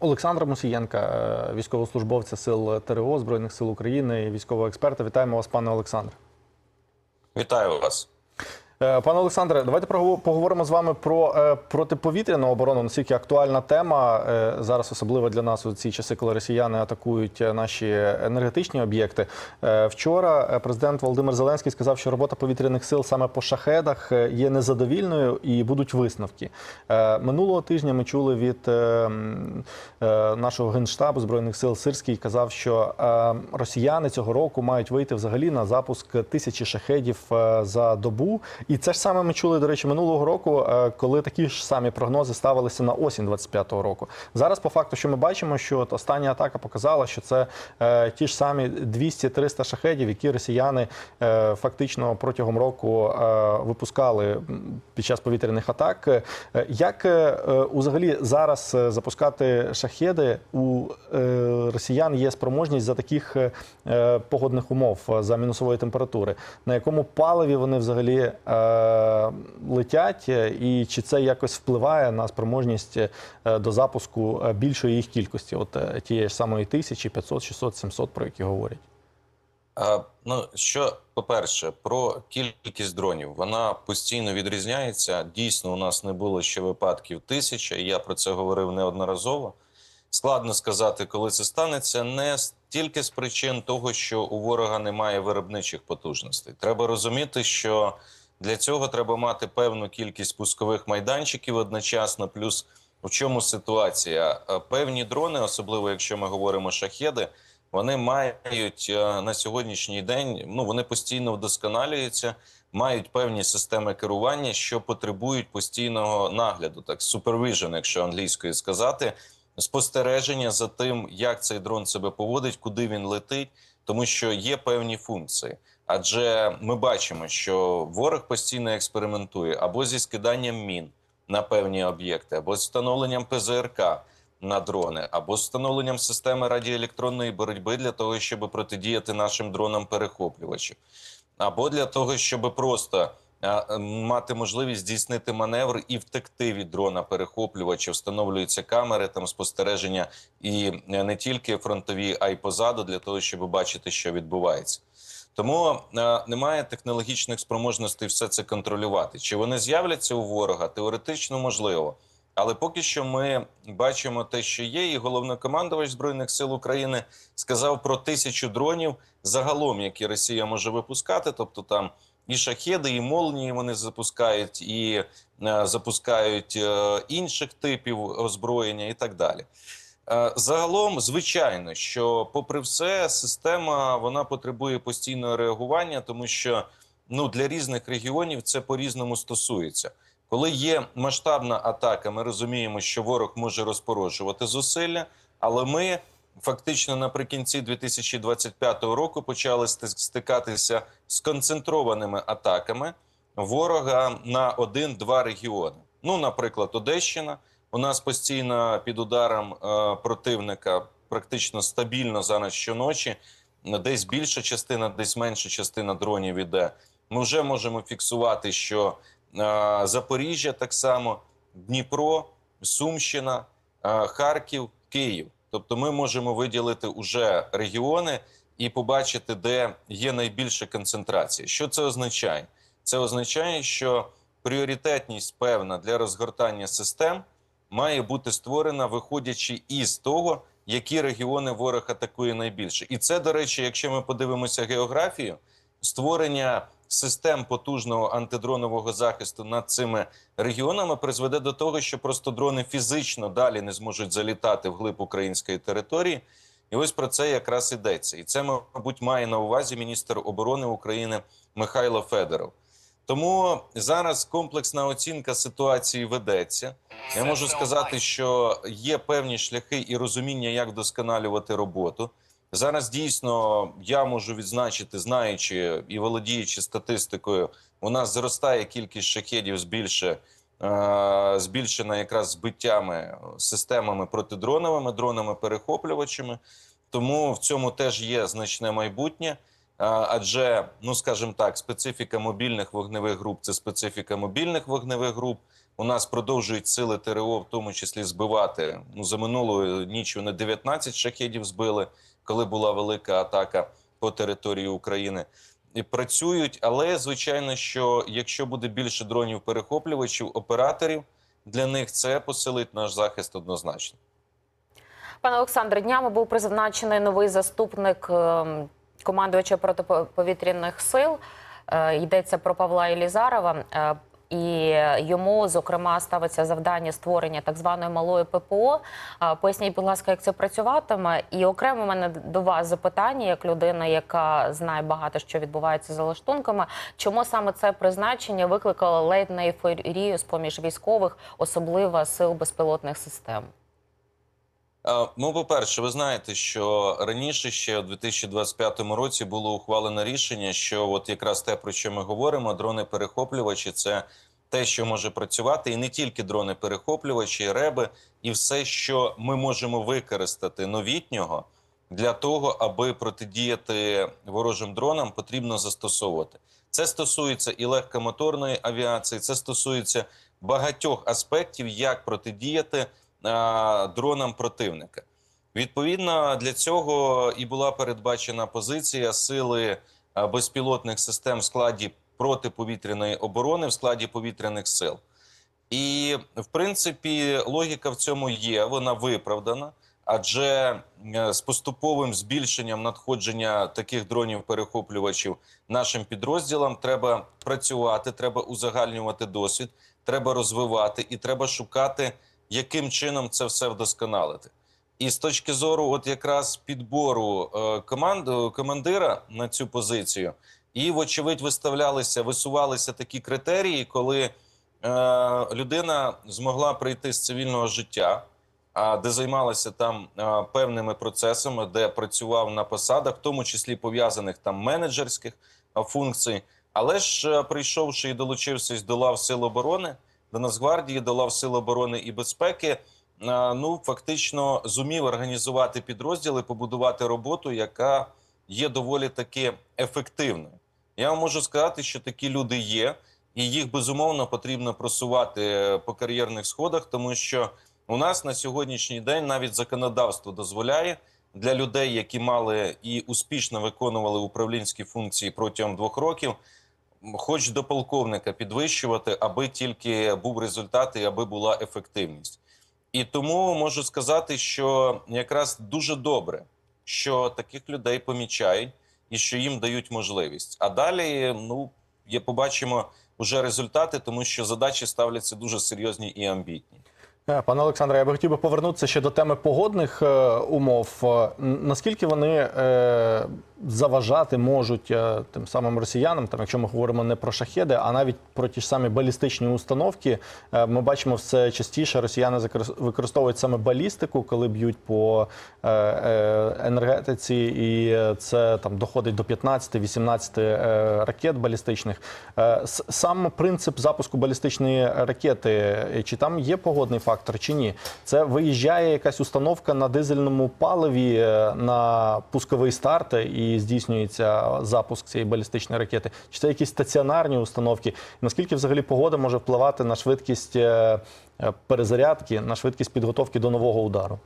Олександра Мусієнка, е, військовослужбовця сил ТРО Збройних сил України військового експерта. Вітаємо вас, пане Олександре. Вітаю вас. Е, Пане Олександре, давайте поговоримо з вами про е, протиповітряну оборону. Наскільки актуальна тема е, зараз, особливо для нас у ці часи, коли росіяни атакують наші енергетичні об'єкти. Вчора президент Володимир Зеленський сказав, що робота повітряних сил саме по шахедах є незадовільною і будуть висновки. Минулого тижня ми чули від нашого генштабу збройних сил Сирський казав, що росіяни цього року мають вийти взагалі на запуск тисячі шахедів за добу. І це ж саме ми чули, до речі, минулого року, е, коли такі ж самі прогнози ставилися на осінь 25-го року. Зараз, по факту, що ми бачимо, що от остання атака показала, що це е, ті ж самі 200-300 шахедів, які росіяни е, фактично протягом року випускали під час повітряних атак. Як взагалі зараз запускати шахеди у росіян є спроможність за таких погодних умов, за мінусової температури? На якому паливі вони взагалі летять, е, і чи це якось впливає на спроможність е, до запуску е, більшої їх кількості, от е, тієї ж самої тисячі, 500, 600, 700, про які говорять? А, ну що, по-перше, про кількість дронів вона постійно відрізняється. Дійсно, у нас не було ще випадків тисяча, і я про це говорив неодноразово. Складно сказати, коли це станеться, не тільки з причин того, що у ворога немає виробничих потужностей. Треба розуміти, що для цього треба мати певну кількість пускових майданчиків одночасно. Плюс в чому ситуація? Е, Певні дрони, особливо якщо ми говоримо шахеди, вони мають е, на сьогоднішній день. Ну вони постійно вдосконалюються, мають певні системи керування, що потребують постійного нагляду, так supervision, якщо англійською сказати, спостереження за тим, як цей дрон себе поводить, куди він летить, тому що є певні функції. Адже ми бачимо, що ворог постійно експериментує або зі скиданням мін на певні об'єкти, або з встановленням ПЗРК на дрони, або з встановленням системи радіоелектронної боротьби для того, щоб протидіяти нашим дронам-перехоплювачам, або для того, щоб просто мати можливість здійснити маневр і втекти від дрона перехоплювача. Встановлюються камери там спостереження і е, не тільки фронтові, а й позаду, для того, щоб бачити, що відбувається. Тому е, немає технологічних спроможностей все це контролювати. Чи вони з'являться у ворога? Теоретично можливо. Але поки що ми бачимо те, що є, і головнокомандувач збройних сил України сказав про тисячу дронів загалом, які Росія може випускати. Тобто там і шахеди, і молнії вони запускають, і е, запускають е, інших типів озброєння, і так далі. Е, Загалом, звичайно, що, попри все, система вона потребує постійного реагування, тому що ну для різних регіонів це по-різному стосується. Коли є масштабна атака, ми розуміємо, що ворог може розпорожувати зусилля, але ми фактично наприкінці 2025 року почали стикатися з концентрованими атаками ворога на один-два регіони. Ну, наприклад, Одещина. У нас постійно під ударом е, противника практично стабільно зараз щоночі. Десь більша частина, десь менша частина дронів іде. Ми вже можемо фіксувати, що е, Запоріжжя так само, Дніпро, Сумщина, е, Харків, Київ. Тобто, ми можемо виділити уже регіони і побачити, де є найбільша концентрація. Що це означає? Це означає, що пріоритетність певна для розгортання систем має бути створена, виходячи із того, які регіони ворог атакує найбільше. І це, до речі, якщо ми подивимося географію, створення систем потужного антидронового захисту над цими регіонами призведе до того, що просто дрони фізично далі не зможуть залітати в глиб української території. І ось про це якраз ідеться. І це, мабуть, має на увазі міністр оборони України Михайло Федоров. Тому зараз комплексна оцінка ситуації ведеться. Я можу сказати, що є певні шляхи і розуміння, як вдосконалювати роботу. Зараз дійсно я можу відзначити, знаючи і володіючи статистикою, у нас зростає кількість шахедів збільше, е, збільшена якраз збиттями системами протидроновими, дронами-перехоплювачами. Тому в цьому теж є значне майбутнє. Адже, ну скажімо так, специфіка мобільних вогневих груп це специфіка мобільних вогневих груп. У нас продовжують сили ТРО, в тому числі збивати. Ну за минулої ніч вони 19 шахедів збили, коли була велика атака по території України. І працюють, але звичайно, що якщо буде більше дронів перехоплювачів, операторів для них це посилить наш захист однозначно. Пане Олександре, днями був призначений новий заступник ем, командувача протиповітряних сил. Е, Йдеться про Павла Єлізарова. Е, І йому, зокрема, ставиться завдання створення так званої малої ППО. Е, Поясніть, будь ласка, як це працюватиме. І окремо у мене до вас запитання, як людина, яка знає багато, що відбувається за лаштунками. Чому саме це призначення викликало ледь на ейфорію з поміж військових, особливо сил безпілотних систем? Е, Ну, по-перше, ви знаєте, що раніше ще у 2025 році було ухвалено рішення, що от якраз те, про що ми говоримо, дрони-перехоплювачі це те, що може працювати, і не тільки дрони-перехоплювачі, реби, і все, що ми можемо використати новітнього для того, аби протидіяти ворожим дронам, потрібно застосовувати. Це стосується і легкомоторної авіації, це стосується багатьох аспектів, як протидіяти дронам противника. Відповідно, для цього і була передбачена позиція сили безпілотних систем в складі протиповітряної оборони, в складі повітряних сил. І, в принципі, логіка в цьому є, вона виправдана. Адже е, з поступовим збільшенням надходження таких дронів-перехоплювачів нашим підрозділам треба працювати, треба узагальнювати досвід, треба розвивати і треба шукати, яким чином це все вдосконалити. І з точки зору, от якраз підбору е, команд, е, командира на цю позицію, і, вочевидь, виставлялися, висувалися такі критерії, коли е, людина змогла прийти з цивільного життя, а де займалася там е, певними процесами, де працював на посадах, в тому числі пов'язаних там менеджерських е, функцій. Але ж е, прийшовши і долучившись до лав Сил оборони, до Нацгвардії, до лав Сил оборони і безпеки, ну фактично зумів організувати підрозділи, побудувати роботу, яка є доволі таки ефективною. Я вам можу сказати, що такі люди є, і їх безумовно потрібно просувати е, по кар'єрних сходах, тому що у нас на сьогоднішній день навіть законодавство дозволяє для людей, які мали і успішно виконували управлінські функції протягом двох років, хоч до полковника підвищувати, аби тільки був результат і аби була ефективність. І тому можу сказати, що якраз дуже добре, що таких людей помічають і що їм дають можливість. А далі, ну є, побачимо вже результати, тому що задачі ставляться дуже серйозні і амбітні. Е, Пане Олександре, я би хотів би повернутися ще до теми погодних е, умов. Е, Наскільки вони е, заважати можуть е, тим самим росіянам, там, якщо ми говоримо не про шахеди, а навіть про ті ж самі балістичні установки, Е, ми бачимо все частіше. Росіяни використовують саме балістику, коли б'ють по е, енергетиці, і це там доходить до 15-18 е, ракет балістичних. Сам принцип запуску балістичної ракети, чи там є погодний фактор, чи ні? Це виїжджає якась установка на дизельному паливі на пусковий старт і здійснюється запуск цієї балістичної ракети? Чи це якісь стаціонарні установки? Наскільки взагалі погода може впливати на швидкість е, е, перезарядки, на швидкість підготовки до нового удару?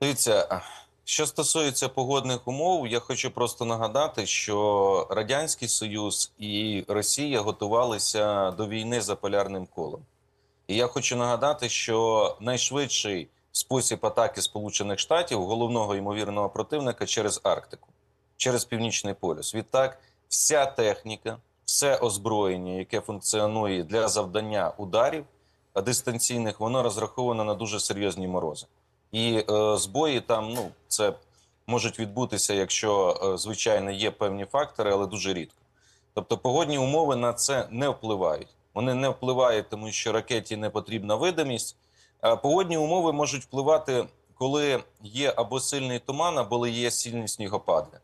Дивіться, що стосується погодних умов, я хочу просто нагадати, що Радянський Союз і Росія готувалися до війни за полярним колом. І я хочу нагадати, що найшвидший спосіб атаки Сполучених Штатів головного ймовірного противника через Арктику, через Північний полюс. Відтак, вся техніка, все озброєння, яке функціонує для завдання ударів дистанційних, воно розраховано на дуже серйозні морози. І е, збої там, ну, це можуть відбутися, якщо, е, звичайно, є певні фактори, але дуже рідко. Тобто погодні умови на це не впливають. Вони не впливають, тому що ракеті не потрібна видимість. А погодні умови можуть впливати, коли є або сильний туман, або є сильні снігопади.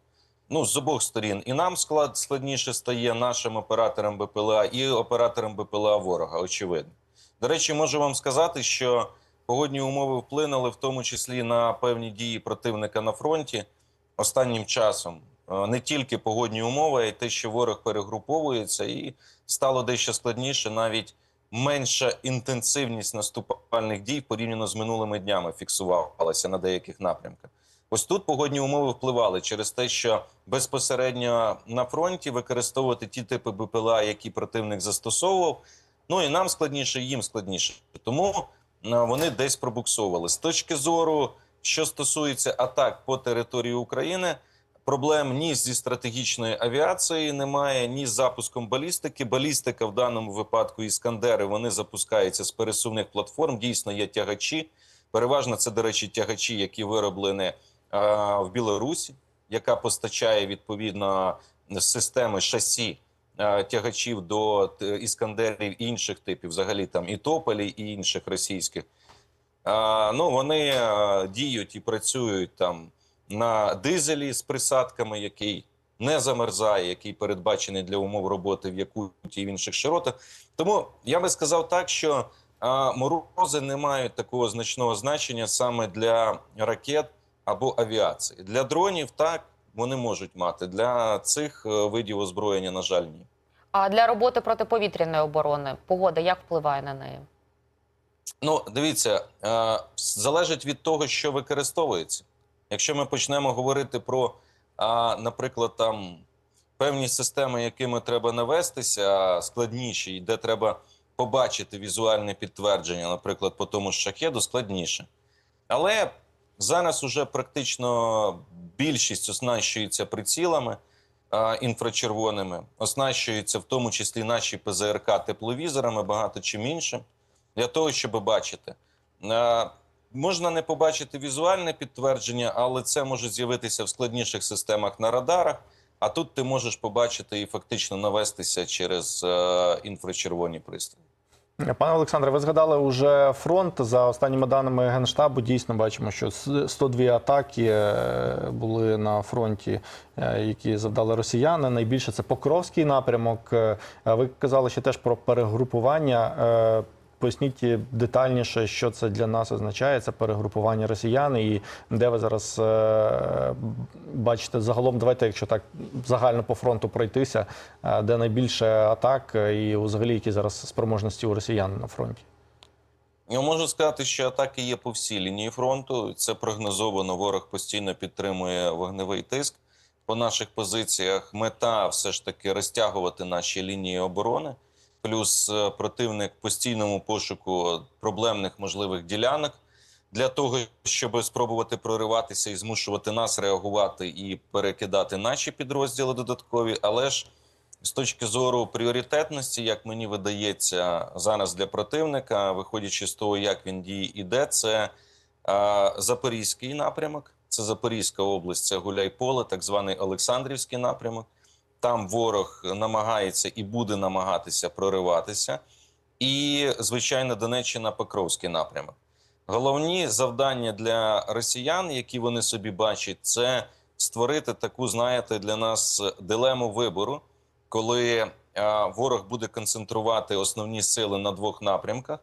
Ну, з обох сторін. І нам склад складніше стає нашим операторам БПЛА і операторам БПЛА ворога, очевидно. До речі, можу вам сказати, що погодні умови вплинули в тому числі на певні дії противника на фронті останнім часом. Е, Не тільки погодні умови, а й те, що ворог перегруповується, і стало дещо складніше навіть менша інтенсивність наступальних дій порівняно з минулими днями фіксувалася на деяких напрямках. Ось тут погодні умови впливали через те, що безпосередньо на фронті використовувати ті типи БПЛА, які противник застосовував. Ну і нам складніше, їм складніше. Тому е, вони десь пробуксовували. З точки зору, що стосується атак по території України, проблем ні зі стратегічною авіацією немає, ні з запуском балістики. Балістика в даному випадку іскандери вони запускаються з пересувних платформ. Дійсно є тягачі. Переважно це, до речі, тягачі, які вироблені в Білорусі, яка постачає відповідно системи шасі е, тягачів до е, іскандерів інших типів, взагалі там і тополі, і інших російських. Ну, вони е, діють і працюють там на дизелі з присадками, який не замерзає, який передбачений для умов роботи в Якуті і в інших широтах. Тому я би сказав так, що морози не мають такого значного значення саме для ракет або авіації. Для дронів так вони можуть мати. Для цих е, видів озброєння, на жаль, ні. А для роботи протиповітряної оборони погода як впливає на неї? Ну, дивіться, е, залежить від того, що використовується. Якщо ми почнемо говорити про, наприклад, там певні системи, якими треба навестися, складніші, і де треба побачити візуальне підтвердження, наприклад, по тому ж шахеду, складніше. Але зараз уже практично більшість оснащується прицілами а, інфрачервоними, оснащуються в тому числі наші ПЗРК тепловізорами, багато чим іншим для того, щоб бачити. Е, Можна не побачити візуальне підтвердження, але це може з'явитися в складніших системах на радарах. А тут ти можеш побачити і фактично навестися через е, інфрачервоні пристрої. Пане Олександре, ви згадали уже фронт. За останніми даними Генштабу, дійсно бачимо, що с- 102 атаки е, були на фронті, е, які завдали росіяни. Найбільше це Покровський напрямок. Е, Ви казали ще теж про перегрупування. Поясніть детальніше, що це для нас означає, це перегрупування росіян, і де ви зараз е, бачите загалом, давайте, якщо так загально по фронту пройтися, е, де найбільше атак і взагалі які зараз спроможності у росіян на фронті. Я можу сказати, що атаки є по всій лінії фронту. Це прогнозовано. Ворог постійно підтримує вогневий тиск по наших позиціях. Мета все ж таки розтягувати наші лінії оборони. Плюс е, противник постійному пошуку проблемних можливих ділянок для того, щоб спробувати прориватися і змушувати нас реагувати і перекидати наші підрозділи додаткові. Але ж з точки зору пріоритетності, як мені видається, зараз для противника, виходячи з того, як він діє і де, це е, Запорізький напрямок, це Запорізька область, це Гуляйполе, так званий Олександрівський напрямок. Там ворог намагається і буде намагатися прориватися. І, звичайно, Донеччина Покровський напрямок. Головні завдання для росіян, які вони собі бачать, це створити таку, знаєте, для нас дилему вибору, коли ворог буде концентрувати основні сили на двох напрямках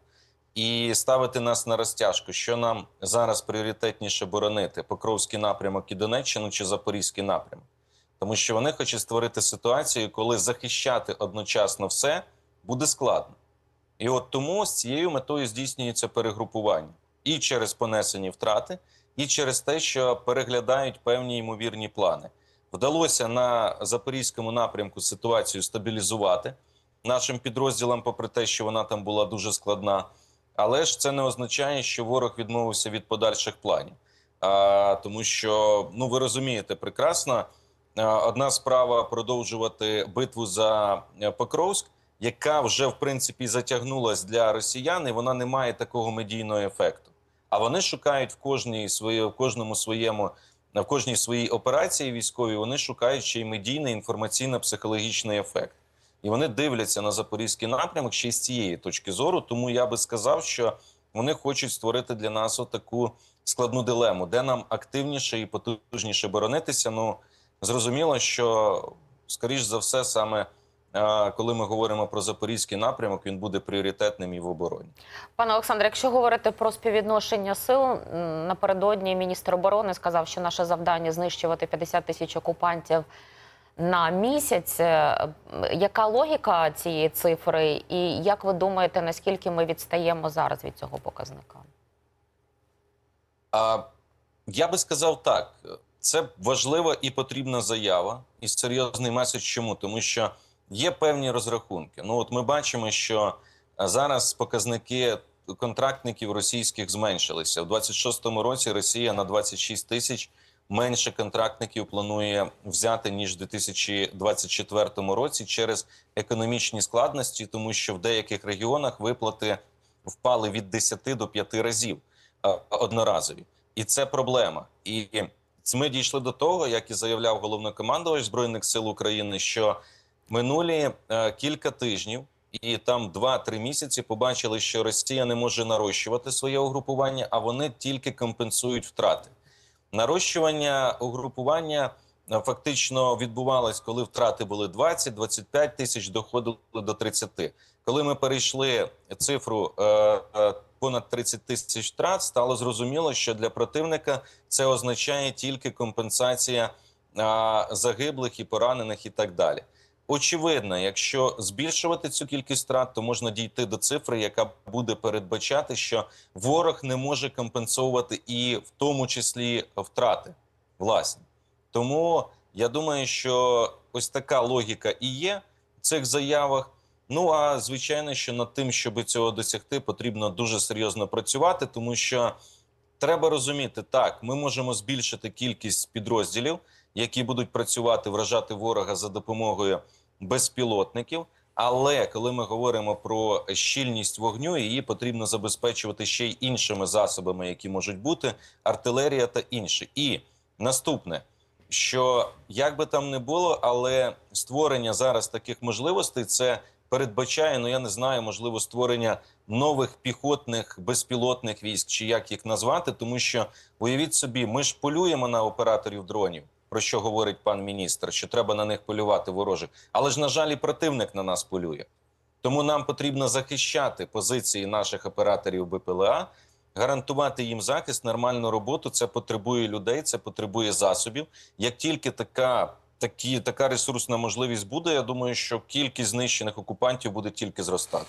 і ставити нас на розтяжку, що нам зараз пріоритетніше боронити: Покровський напрямок і Донеччину чи Запорізький напрямок. Тому що вони хочуть створити ситуацію, коли захищати одночасно все буде складно. І от тому з цією метою здійснюється перегрупування і через понесені втрати, і через те, що переглядають певні ймовірні плани. Вдалося на запорізькому напрямку ситуацію стабілізувати нашим підрозділам, попри те, що вона там була дуже складна. Але ж це не означає, що ворог відмовився від подальших планів. А, тому що, ну ви розумієте прекрасно, одна справа продовжувати битву за е, Покровськ, яка вже в принципі затягнулась для росіян, і вона не має такого медійного ефекту. А вони шукають в кожній своє, в кожному своєму в кожній своїй операції військовій. Вони шукають ще й медійний інформаційно-психологічний ефект. І вони дивляться на запорізький напрямок ще й з цієї точки зору. Тому я би сказав, що вони хочуть створити для нас таку складну дилему, де нам активніше і потужніше боронитися. Ну зрозуміло, що скоріш за все, саме е, коли ми говоримо про запорізький напрямок, він буде пріоритетним і в обороні. Пане Олександре, якщо говорити про співвідношення сил, напередодні міністр оборони сказав, що наше завдання знищувати 50 тисяч окупантів на місяць. Е, Яка логіка цієї цифри, і як ви думаєте, наскільки ми відстаємо зараз від цього показника? А, я би сказав так: це важлива і потрібна заява, і серйозний меседж. Чому? Тому що є певні розрахунки. Ну, от ми бачимо, що зараз показники контрактників російських зменшилися. У 26-му році Росія на 26 тисяч менше контрактників планує взяти ніж у 2024 році через економічні складності, тому що в деяких регіонах виплати впали від 10 до 5 разів е, одноразові, і це проблема. І ми дійшли до того, як і заявляв головнокомандувач збройних сил України, що минулі е, кілька тижнів. І там 2-3 місяці побачили, що Росія не може нарощувати своє угрупування, а вони тільки компенсують втрати. Нарощування угрупування е, фактично відбувалось, коли втрати були 20-25 тисяч, доходили до 30. Коли ми перейшли цифру е, е, понад 30 тисяч втрат, стало зрозуміло, що для противника це означає тільки компенсація е, загиблих і поранених, і так далі. Очевидно, якщо збільшувати цю кількість втрат, то можна дійти до цифри, яка буде передбачати, що ворог не може компенсовувати і в тому числі втрати власні. Тому я думаю, що ось така логіка і є в цих заявах. Ну а звичайно, що над тим, щоб цього досягти, потрібно дуже серйозно працювати, тому що треба розуміти, так ми можемо збільшити кількість підрозділів, які будуть працювати, вражати ворога за допомогою безпілотників. Але коли ми говоримо про щільність вогню, її потрібно забезпечувати ще й іншими засобами, які можуть бути артилерія та інші. І наступне, що як би там не було, але створення зараз таких можливостей це передбачає, ну я не знаю, можливо, створення нових піхотних безпілотних військ, чи як їх назвати, тому що уявіть собі, ми ж полюємо на операторів дронів. Про що говорить пан міністр, що треба на них полювати ворожих, але ж на жаль, і противник на нас полює. Тому нам потрібно захищати позиції наших операторів БПЛА, гарантувати їм захист, нормальну роботу. Це потребує людей, це потребує засобів. Як тільки така, такі, така ресурсна можливість буде, я думаю, що кількість знищених окупантів буде тільки зростати.